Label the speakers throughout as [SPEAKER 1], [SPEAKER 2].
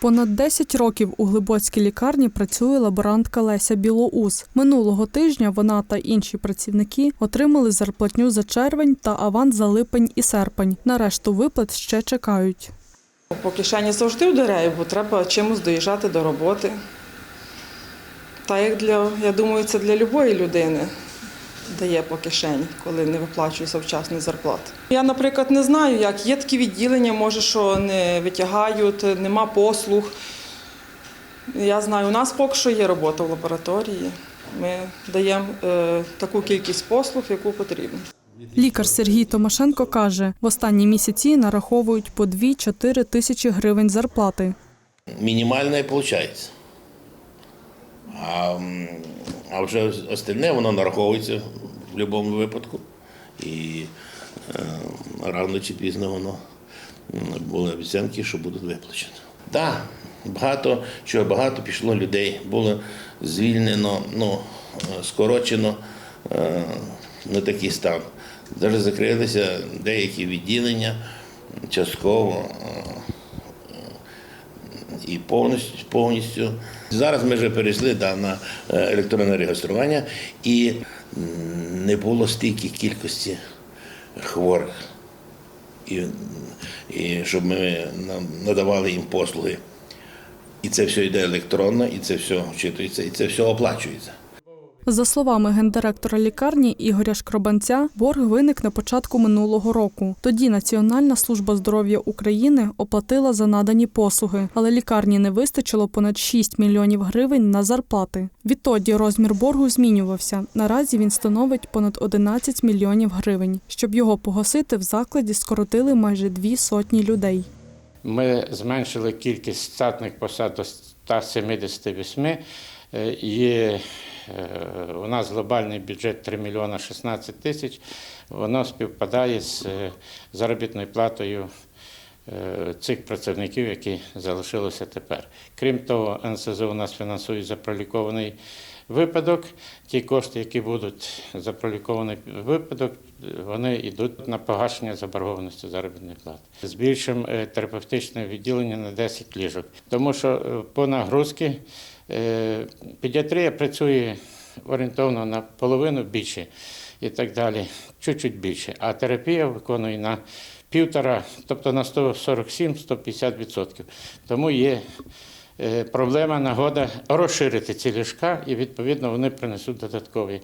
[SPEAKER 1] Понад 10 років у Глибоцькій лікарні працює лаборантка Леся Білоус. Минулого тижня вона та інші працівники отримали зарплатню за червень та аванс за липень і серпень. На решту виплат ще чекають.
[SPEAKER 2] По кишені завжди вдаряю, бо треба чимось доїжджати до роботи. Та як для, я думаю, це для будь-якої людини дає по кишені, коли не виплачується вчасний зарплат. Я, наприклад, не знаю, як є такі відділення, може, що не витягають, нема послуг. Я знаю, у нас поки що є робота в лабораторії. Ми даємо е, таку кількість послуг, яку потрібно.
[SPEAKER 1] Лікар Сергій Томашенко каже, в останні місяці нараховують по 2-4 тисячі гривень зарплати.
[SPEAKER 3] мінімальне виходить. А, а вже остальне воно нараховується в будь-якому випадку. І е, рано чи пізно воно були обіцянки, що будуть виплачені. Так, багато чого багато пішло людей, було звільнено, ну, е, скорочено е, на такий стан. Навіть закрилися деякі відділення частково. І повністю повністю. Зараз ми вже перейшли да, на е, електронне реєстрування і не було стільки кількості хворих, і, і щоб ми надавали їм послуги. І це все йде електронно, і це все вчитується, і це все оплачується.
[SPEAKER 1] За словами гендиректора лікарні Ігоря Шкробанця, борг виник на початку минулого року. Тоді Національна служба здоров'я України оплатила за надані послуги, але лікарні не вистачило понад 6 мільйонів гривень на зарплати. Відтоді розмір боргу змінювався. Наразі він становить понад 11 мільйонів гривень. Щоб його погасити, в закладі скоротили майже дві сотні людей.
[SPEAKER 4] Ми зменшили кількість штатних посад до 178. Е, Є е, у нас глобальний бюджет 3 мільйона 16 тисяч. Воно співпадає з е, заробітною платою цих працівників, які залишилися тепер. Крім того, НСЗУ у нас фінансує за пролікований випадок. Ті кошти, які будуть за пролікований випадок, вони йдуть на погашення заборгованості заробітної плати. Збільшимо терапевтичне відділення на 10 ліжок, тому що по нагрузки е, педіатрія працює орієнтовно на половину більше і так далі, чуть-чуть більше. А терапія виконує на півтора, тобто на 147-150%. Тому є е, проблема, нагода розширити ці ліжка, і відповідно вони принесуть додаткові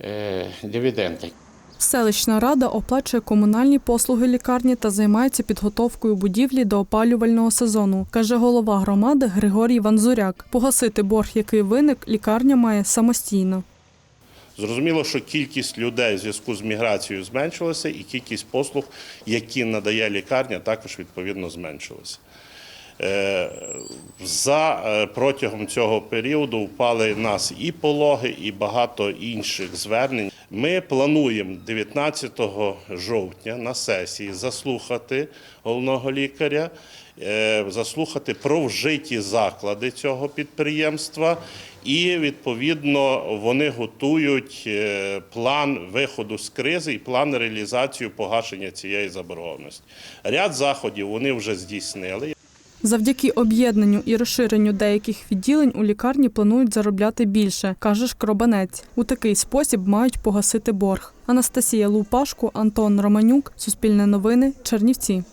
[SPEAKER 4] е, дивіденди.
[SPEAKER 1] Селищна рада оплачує комунальні послуги лікарні та займається підготовкою будівлі до опалювального сезону, каже голова громади Григорій Ванзуряк. Погасити борг, який виник, лікарня має самостійно.
[SPEAKER 5] Зрозуміло, що кількість людей в зв'язку з міграцією зменшилася, і кількість послуг, які надає лікарня, також відповідно зменшилася. Е, За е, протягом цього періоду впали нас і пологи, і багато інших звернень. Ми плануємо 19 жовтня на сесії заслухати головного лікаря, е, заслухати про вжиті заклади цього підприємства, і відповідно вони готують е, план виходу з кризи і план реалізації погашення цієї заборгованості. Ряд заходів вони вже здійснили.
[SPEAKER 1] Завдяки об'єднанню і розширенню деяких відділень у лікарні планують заробляти більше, каже Шкробанець. У такий спосіб мають погасити борг. Анастасія Лупашко, Антон Романюк, Суспільне новини, Чернівці.